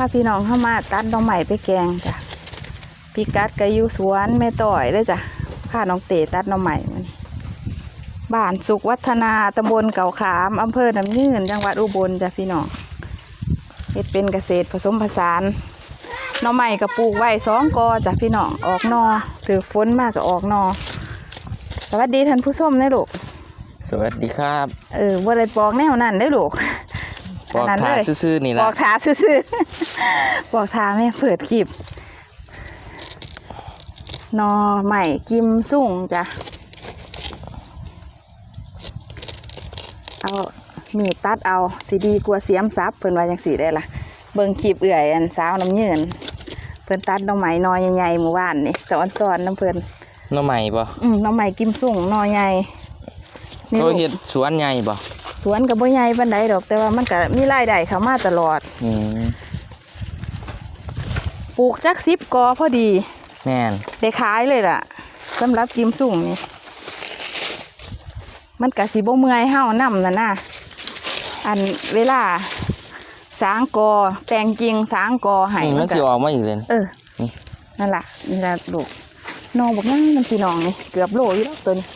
พาพี่น้องเข้ามาตัดดอกใหม่ไปแกงจ้ะพี่กัดก็อยู่สวนแม่ต่อยเลยจ้ะพาน้องเตตัดดอกใหม่มานี่บ้านสุขวัฒนาตำบลเก่าขามอำเภอน้ำยืนจังหวัดอุบลจ้ะพี่น้องเฮ็ดเป็นเกษตรผสมผสานหน่อใหม่ก็ปลูกไว้สองกอจ้ะพี่น้องออกหนอถือฝนมากก็ออกหนอสวัสดีท่านผู้ชมนะลูกสวัสดีครับ เออบ่ได้ปอกแนวนั้นได้อลูกปอกขนาดถาเลยซื่อๆนี่บละอกทาซื่อๆ บอกทาแม่เปิดคลิปหนอใหม่กิมสุ่งจ้ะ เอามีดตัดเอาสีดีกว่าเสียมซับเพิ่นว่าจังสีได้ละเบิ่งคลิปเอื่อยอันสาวน้ำเยินเพิ่นตัดหน่อไม้หนอใหญ่ๆหมู่บ้านนี่สอนสอนน้ำเพิ่นหน้อใหม่บ่อืมหน่อไม้กิมสุ่งหนอใหญ่นี่เขาลูกเฮ็ดสวนใหญ่บ่สวนกับบ่ใหญ่ปานใดดอก แต่ว่ามันก็มีรายได้เข้ามาตลอดอืม ปลูกจักซิบกอพอดี แม่นได้ขายเลยล่ะสำหรับกิมสุ่งนี่ มันกะสิบ่เมื่อยเฮานำน่ะนะอันเวลา สางกอแปลงกิ่งสางกอให้นี่มันก็สิออกมาอีกเลยนี่เออนี่ นั่นล่ะนี่ล่ะลูกน้องบอกนั่นมันพี่น้องนี่เกือบโลอยู่แล้วตัวนี้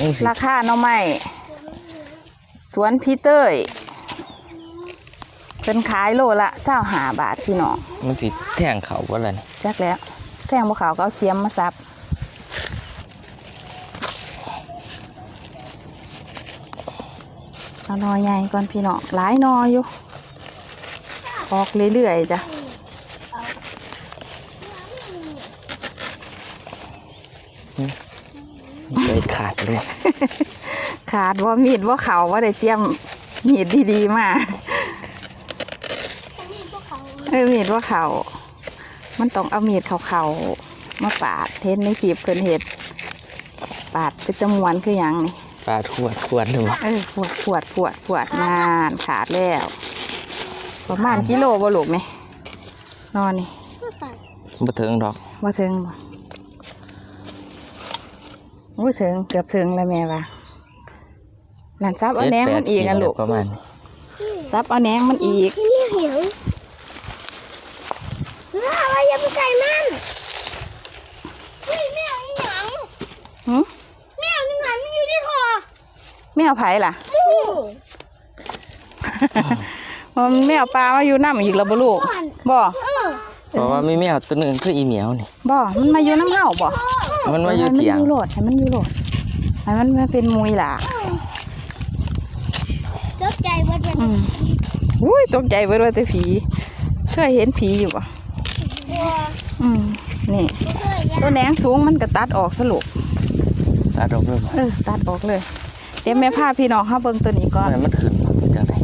มันสิราคาหน่อไม้สวนพีเตอร์ เป็นขายโลละเศร้าหาบาทพี่น้องมันสิแทงเขาบ่ล่ะนี่จักแล้ว แทงบวขาวก็เอาเสียมมาซับเอานอใหญ่ก่อนพี่น้องหลายนออยู่ออกเรื่อยๆจ้ะใจขาดเลย ขาดว่ามีดว่าเขาว่าได้เตรียมมีดดีๆมา เออมีดว่าเขามันต้องเอามีดเขาๆมาปาดเทนในขีบเพิ่นเห็ด ปาดเป็นจำนวนคืออย่างนี่ปลาทวดทวดเลยบ่เออปวดปวดปวดปวดนานขาดแล้ว ประมาณกิโลบ่ลูกนี่นอนนี่บ่ถึงดอกว่าถึงบ่ว่าถึงเกือบถึงแล้วแม่ว่านั่นซับเอาแหนงมันอีก7-8อะลูกประมาณนี้ ซับเอาแหนงมันอีกนี่เหนียวอะไรอย่าไปใส่มันเฮ้ยแมวนี่หยังหึแมวนี่หยังมันอยู่ที่คอแมวไผ่ล่ะมูมันแมวปลามาอยู่น้ำอีกแล้วบ่ลูกบ่เออเพราะว่ามีแมวตัวหนึงคืออีเหมียวนี่บ่มันมาอยู่น้ำเห่าบ่มันมาอยู่เถียงให้มันอยู่โหลดให้มันอยู่โหลดให้มันมาเป็นมุยล่ะตกใจว่าจะ อืมอุ้ยตกใจเบิดว่าแต่ผีเคยเห็นผีอยู่บ่กลัวอืมนี่เคยยะตัวแหนงสูงมันก็ตัดออกสรุปตาดอกเลยบ่เออตัดออกเลย เดี๋ยวแม่พาพี่น้องเข้าเบิ่งตัวนี้ก่อนทำไมมันขึ้นจังได๋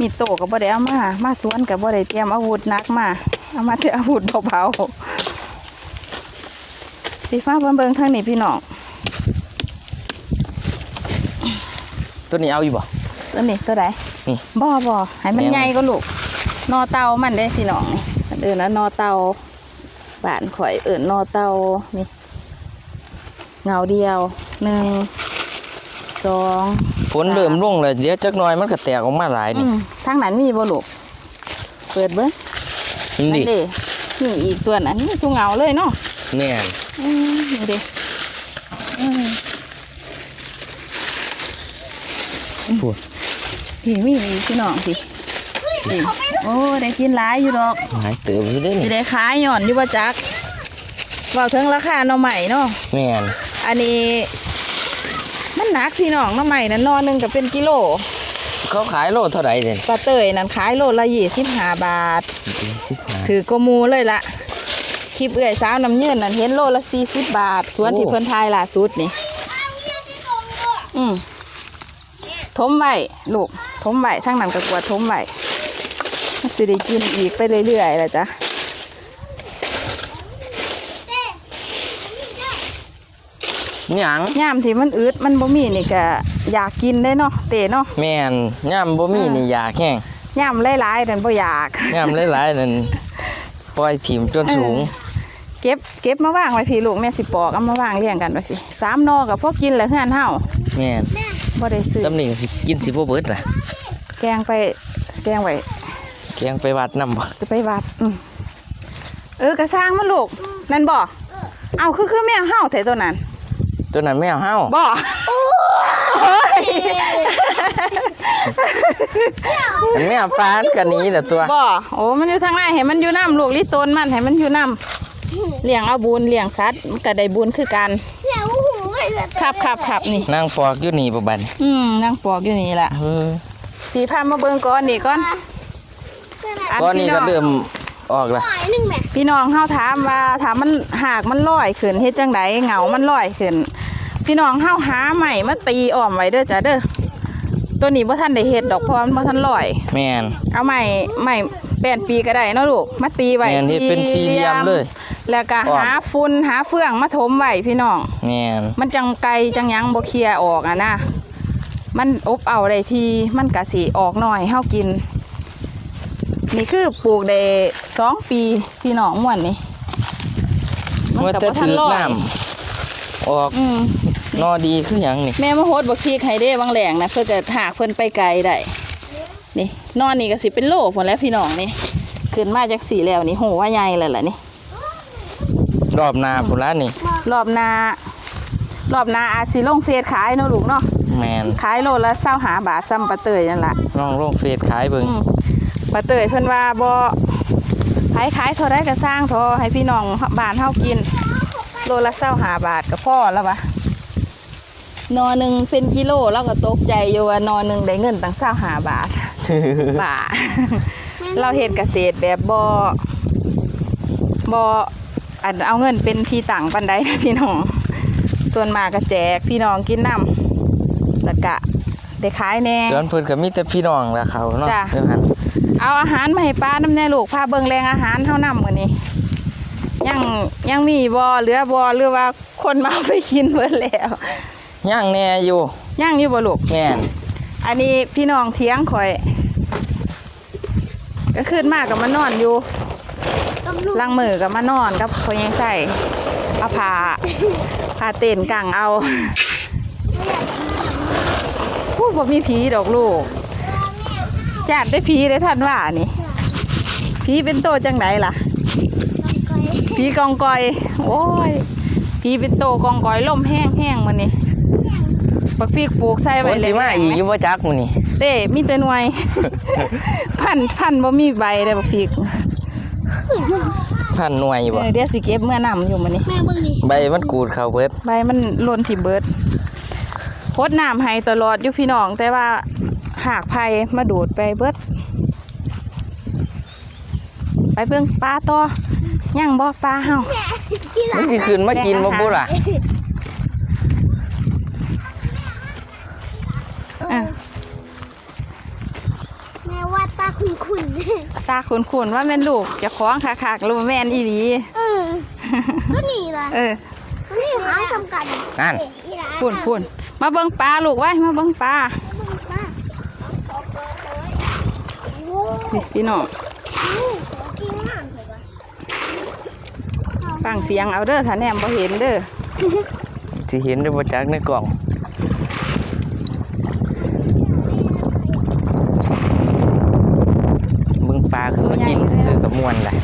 มีดโตก็บ่ได้เอามามาสวนก็บ่ได้เตรียมอาวุธหนักมาเอามาแต่อาวุธเบาๆสิฟ้าเบิ่งเบิ่งทางนี้พี่น้อง ตัวนี้เอาอยู่บ่ตัวนี้ตัวใดนี่บ่บ่ให้มันแม่นใหญ่ก็ลูกนอเตามันได้พี่น้องนี่อันอื่นนะนอเตาบ้านข่อยเอิ่นนอเตานี่เงาเดียวหนึ่งสองฝนเริ่มลงแล้วเดี๋ยวจักหน่อยมันก็แตกออกมาหลายอืนี่มทางนั้นมีบ่ลูกเปิดเบิ้งนี่นั่นดิเด้นี่อีกตัวนั้นนี่จุงเงาเลยเนาะแม่นอืมนี่เด้อืม พูดพี่มีอีกพี่น้องพี่นี่โอ้ได้กินหลายอยู่ดอกหลายเติบอยู่เด้สินี่ได้ขายหย่อนอยู่บ่จักเว่าถึงราคาหน่อใหม่เนาะแม่นอันนี้ มันหนักพี่น้องหน่อใหม่นั้นนอหนึงก็เป็นกิโลเขาขายโลเท่าไหร่เด่นปลาเตยนั้นขายโลละยี่สิบห้าบาท สิบห้าถือกหมูเลยละคลิปเอื่อยสาวน้ำเยืนนั่นเห็นโลละสี่สิบบาทส่วนที่เพิ่นทายล่าสุดนี่ อืม ทมไว้ลูกทมไว้ทั้งนั้นก็กวาดทมไว้มันสิได้กินอีกไปเรื่อยๆล่ะจ้ะหยังย่ามที่มันอืดมันบ่มีนี่ก็อยากกินได้เนาะเตเนาะแม่นย่ำบ่มีนี่อยากแห้งย่ามหลายๆนั่นบ่อยากย่ำหลายๆนั่นปล่อยถิ่มจนสูง เก็บเก็บมาวางไว้พี่ลูกแม่สิปอกเอามาวางเรียงกันไว้พี่สามนอกับพวกกินแล้วเฮือนเฮาแม่น บ่บ่ได้ซื้อตำหนิสิกินสิบ่เบิดล่ะ แกงไป แกงไว้แกงไปวัดนำบ่จะไปวัดอืมเออกระสร้างมันลูกนั่นบ่เอาคือคือแมวเห่าแถตัวนั้นตัวนั้นแมวเฮาบ่โอ้ยมันแมวฟ้านกันนี้แหละตัวบ่โอ้มันอยู่ทางไหนให้มันอยู่น้ำลูกลิตนมันให้มันอยู่น้ำเลี้ยงเอาบุญเลี้ยงสัตว์มันก็ได้บุญคือกัน ครับครับครับนี่ นั่งฟอกอยู่นี่บ่บัดนี้อืมนั่งปอกอยู่นี่แหละเฮ้ยสีพามาเบิ่งก่อนนี่ก่อนอัก้อนนี้พี่ก็งเริ่มออกละหน่อยหนึ่งแม่พี่น้องเฮาถามว่าถามมันหากมันลอยขึ้นเฮ็ดจังไดเหงามันลอยขึ้น พี่น้องเฮาหาใหม่มาตีอ้อมไว้เด้อจ้ะเด้อตัวนี้บ่ทันได้เฮ็ดดอกเพราะมันบ่ทันลอย แม่น เอาใหม่ใหม่แป้นปีก็ได้เนาะลูกมาตีไว้แม่นเฮ็ดเป็นสี่เหลี่ยมเลย แล้วก็อ้อมหาฝุ่นหาเฟืองมาถมไว้พี่น้อง แม่นมันจังไกลจังหยังบ่เคลียร์ออกอะนะ มันอบเอาได้ทีมันกะสิออกหน่อยเฮากิน นี่คือปลูกได้สองปีพี่น้องม่วนนี่ว่าก็แต่บ่ทัถือลอยน้ำออกอืมนอดีคือหยังนี่แม่มาโฮดบักทีไข่เด้บางแหลงนะเพื่อจะหากเพิ่นไปไกลได้ นี่นอนนี่ก็สิเป็นโลผลแล้วพี่น้องนี่ขึ้นมาจากสีแล้วนี่โหว่าใหญ่เลยล่ะนี่ รอบหน้าพุ่นละนี่ รอบหนารอบหนาอาจสิลงเฟซขายเนาะลูกเนาะแม่นขายโลละเศร้าหาบาทซ้ำปลาเตยนั่นล่ะน้องลงเฟซขายเบิ่งอืมปลาเตยเพิ่นว่าบ่ขายขายเท่าไรก็สร้างเทอให้พี่น้องบ้านเฮากิน โลละเศร้าหาบาทก็พอแล้ววะนอหนึ่งเป็นกิโลแล้วก็ตกใจอยู่ว่านอหนึ่งได้เงินตั้งเศร้าหาบาท ป่า เราเฮ็ดเกษตรแบบบ่บ่อั นเอาเงินเป็นที่ต่างปันไดนะพี่น้อง ส่วนมากก็แจกพี่น้องกินน้ำแล้วก็ได้ขายแหน่สวนเพิ่นก็มีแต่พี่น้องละเขาเนาะจ้ะเดี๋ยวหันเอาอาหารมาให้ป้าน้ำแน่ลูกพาเบิ่งแรงอาหารเท่านํมื้อนี้ยังยังมีบ่เหลือบ่หรือว่าคนมาเอาไปกินเบิดแล้วย่างแน่อยู่ยังอยู่บ่ลูก แม่นอันนี้พี่น้องเถียงข่อย ก็ขึ้นมากกับมานอนอยู่ต้อง ลูกลังมือกับมานอนกับคนยังใส่เอาผ้าผ้าเต้นกังเอาพูดบ่มีผีดอกลูกญาติได้ผีได้ท่านว่านี่ผีเป็นโตจังไหนล่ะผีกองกอย โอ้ยผีเป็นโตกองกอยล่มแห้งแห้งมันนี่บักพีกปลูกใส่ฝไว้นเลสิยมาอีกอยู่บ่จักมื้อนี้เต้มีแต่หน่วย พันพันบ่มีใบเลยบักพีก พันหน่วยเอบ่อเดี๋ยวสิเก็บเมื่อนำอยู่มันนี่แม่เบิ่งนี่ใบมันกูดเข้าเบิดใบมันหล่นที่เบิดพดน้ำให้ตลอดอยู่พี่น้องแต่ว่าหากภัยมาดูดไปเบิด ไปเบิ่งปลาต่อย่างบ่ปลาเฮา แม่ที่หลัมันงสิขึ้นมากินบ่บุล่ะอะ ตาขุนๆว่าแม่นลูกเจะคล้าของคักๆรู้แม่นอีหลีเออก็นี่ล่ะเออนี่หาสำคัญนั่นอีหลาพุ่นพุ่นมาเบิ่งปลาลูกไว้มาเบิ่งปลาป้าโอ้นี่พี่น้องกินน้ำเถอะวะฟังเสียงเอาเด้อถ้าแนมบ่เห็นเด้อสิเห็นได้บ่จักในกล่อง เบิ่งปลาคือมากินซื้อกับมวนแหละ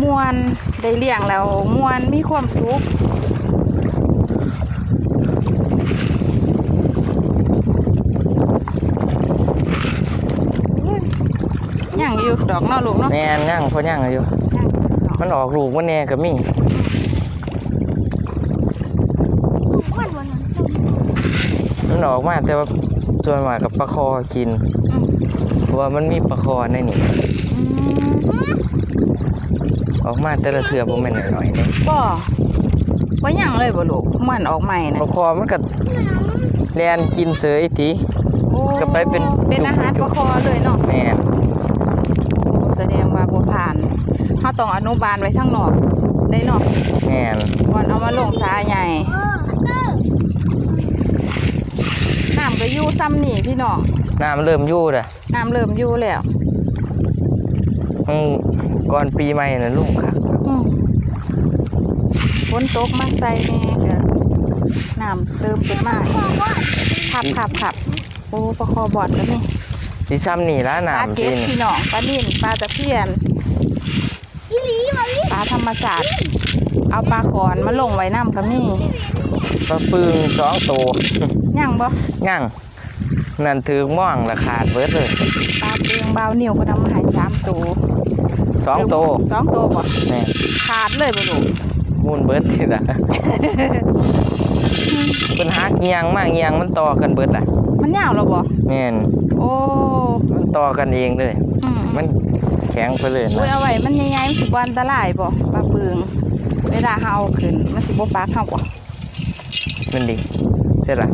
ม วนได้เลี้ยงแล้วมวนมีความสุขย่างอยู่ดอกเนอลูกเนาะแม่นย่างพอย่างอยู่ มันออกลูกมันแน่ก็มีอ้วนวันนั้นมันออกมาแต่ว่าส่วนมากกับปลาคอกินอืมเพราะว่ามันมีปลาคอในนี่อืม ออกมาแต่ละเทือบ่แม่นน้อยๆเด้บ่บ่ย่างเลยบ่ลูกมันออกใหม่นะปลาคอมันก็แลนกินเสยติ โอ้ก็ไปเป็น เป็นอาหารประคอเลยเนาะแม่นแสดงว่าบ่ผ่านเฮาต้องอนุบาลไว้ข้างนอกได้เนาะแม่นก่อนเอามาลงสาใหญ่เออเออน้ำก็อยู่ซ้ำนี่พี่น้องน้ำเริ่มอยู่เด้อน้ำเริ่มอยู่แล้ว มันก่อนปีใหม่น่ะลูกค่ะอืมฝนตกมาใส่แน่ก็น้ำเติมขึ้นมาบอกว่าขับขับขับโอ้ปลาคอบอดก็มีสิซ้ำนี่ละปลาน้ำเก็สิดนี่พี่น้องปลานิ่นปลาตะเพียนอีหลีวะพี่ปลาธรรมศาสตร์เอาปลาขอนมาลงไว้น้ำก็มีปลาปึงสองตัวย่างบ่ย่าง นั่นถือม่วงละขาดเบิดเลยปลาเปลืองเบาวเหนียวก็นำมาใหายสามตัวสองตัวสองตัวบ่แม่ขาดเลยบ่ลูกมูนเบิดทีละเป็นหักเงียงมากเงียงมันต่อกันเบิดอะมันยาวแล้วบ่แม่นโอ้มันต่อกันเองเลย อืมมันแข็งไปเลยอุ้ยนะเอาไว้มันใหญ่ๆมันสิบ่อันตรายบ่ปลาเปลืองเวลาเฮาเอาขึ้นมันสิบ่ปากเฮาบ่มันดีเสร็จละ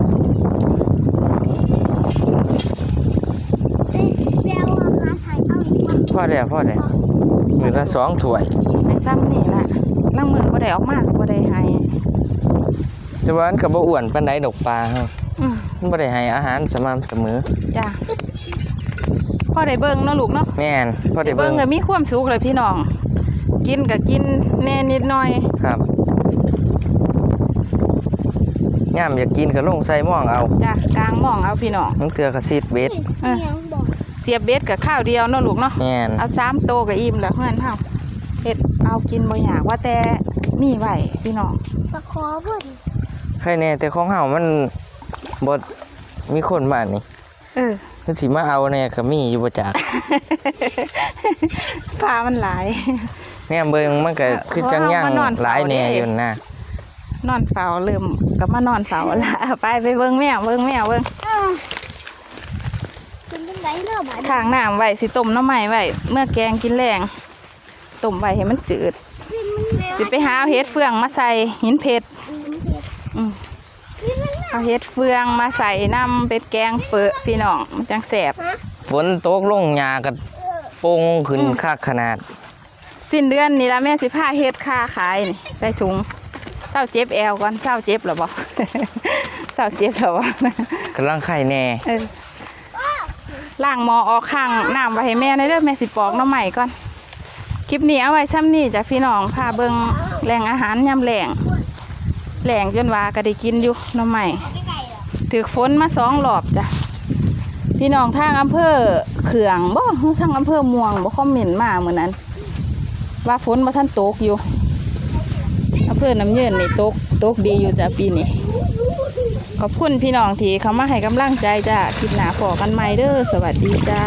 เอ้ยแปลว่าหาทางเอา อีกวะพ่อได้พ่อได้มือละสองถ้วยไอ้ซ้ำนี่ล่ะล่างมือบ่ได้ออกมาบ่ได้ให้แต่ว่ามันกับบ่อ้วนปานใดดอกปลาเฮาอืมมันบ่ได้ให้อาหารสม่ำเสมอ จ้ะพอได้เบิ่งเนาะลูกเนาะแม่นพ่อได้เบิ่เบิ่งงก็มีความสุขเลยพี่น้อง กินก็กินแน่นิดหน่อย ครับย่ามอยากกินก็ลงใส่หม่องเอา จ้ะกลางหมองเอาพี่น้องมันเตือกระซีดเบ็ด เออเมียงบอก เสียบเบ็ดกับข้าวเดียวเนาะลูกเนาะแม่นเอาสามโตก็อิ่มแล้วเพื่อนเฮาเฮ็ดเอากินบ่อยากว่าแต่มีไว้พี่น้องปลาคอเพิ่นใครแน่แต่ของเฮามันบ่มีคนมานี่เออมันสิมาเอาแน่ก็มีอยู่บ่จัก ปลามันหลาย แม่เบิ่งมันก็คือจังย่างเพราะว่ามันนอนเฝ้าหลายแน่เด้ อยู่นะนอนเฝ้าเริ่มก็มานอนเฝ้าละ ไปไปเบิ่งแมวเบิ่งแมวเบิ่ง เออเป็นจังไดเนาะบาดนี้ข้างน้ำไว้สิต้มหน้ำใหม่ไว้เมื่อแกงกินแรงต้มไว้ให้มันจืดนี่มันแมวสิไปหาเอาเฮ็ดเฟืองมาใส่หินเพชรอืมนี่มันเอาเฮ็ดเฟืองมาใส่น้ำเป็ดแกงเปื้อพี่น้องมันจังแสบ ฝนตกลงหญ้าก็โป่งขึ้นคักขนาด สิ้นเดือนนี่ละแม่สิพาเฮ็ดค่าขายนี่ใส่ถุงเศร้าเจ็บแอวก่อนเศร้าเจ็บหรอบ่เศร้าเจ็บหรอบ่กำลังไข่แน่เออ ล้างมอออกข้างน้ำไว้ให้แม่ในเด้อแม่สิปอกน้ำใหม่ก่อน คลิปนี้เอาไว้ซ้ำนี่จากพี่น้องพาเบิงแหล่งอาหารยำแหล่งแหล่งจนว่าก็ได้กินอยู่น้ำใหม่ถือฝนมาสองรอบจ้ะพี่น้องทางอำเภอเขืองบ่คือทางอำเภอม่วงบ่คอมเมนต์มาเหมือนนั้น ว่าฝนมาท่านตกอยู่อำเภอน้ำเยินนี่ตกตกดีอยู่จ้ะปีนี้ ขอบคุณพี่น้องที่เขามาให้กำลังใจจ้าคลิปหนาพอกันใหม่เด้อสวัสดีจ้า